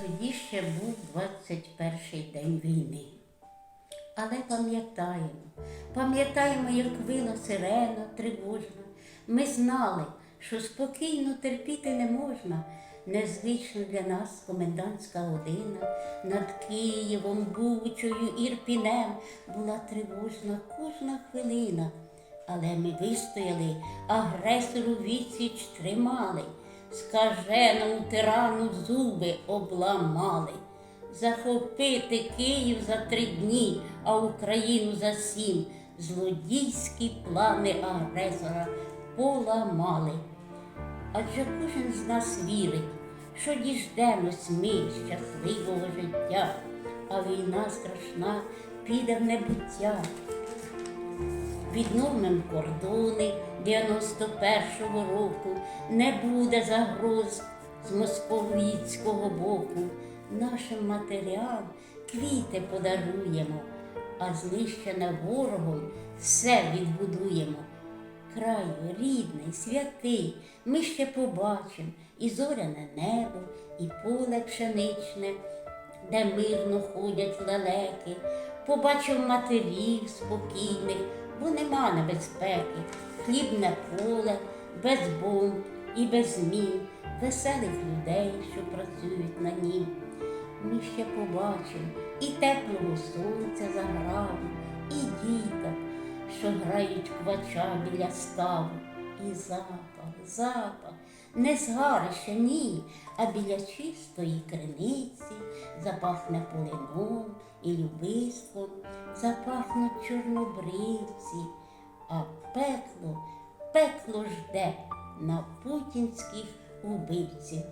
Тоді ще був 21 день війни. Але пам'ятаємо, пам'ятаємо, як вила сирена тривожна. Ми знали, що спокійно терпіти не можна. Незвична для нас комендантська година над Києвом, Бучою, Ірпінем була тривожна кожна хвилина. Але ми вистояли, агресору відсіч тримали, скаженому тирану зуби обламали. Захопити Київ за три дні, а Україну за сім. Злодійські плани агресора поламали. Адже кожен з нас вірить, що діждемось ми щасливого життя, а війна страшна піде в небуття. Відновимо кордони 91-го року, не буде загроз з московіцького боку. Нашим матерям квіти подаруємо, а знищене ворогом все відбудуємо. Краю рідний, святий, ми ще побачимо і зоряне небо, і поле пшеничне, де мирно ходять лелеки, побачив матерів спокійних, бо нема небезпеки, хлібне поле, без бомб і без змін, веселих людей, що працюють на ній. Ми ще побачимо. І теплого сонця за граву, і діток, що грають квача біля ставу, і запах, запах, не згарище, ні, а біля чистої криниці запахне полином і любиством, запахнуть чорнобривці, а пекло, пекло жде на путінських убивців.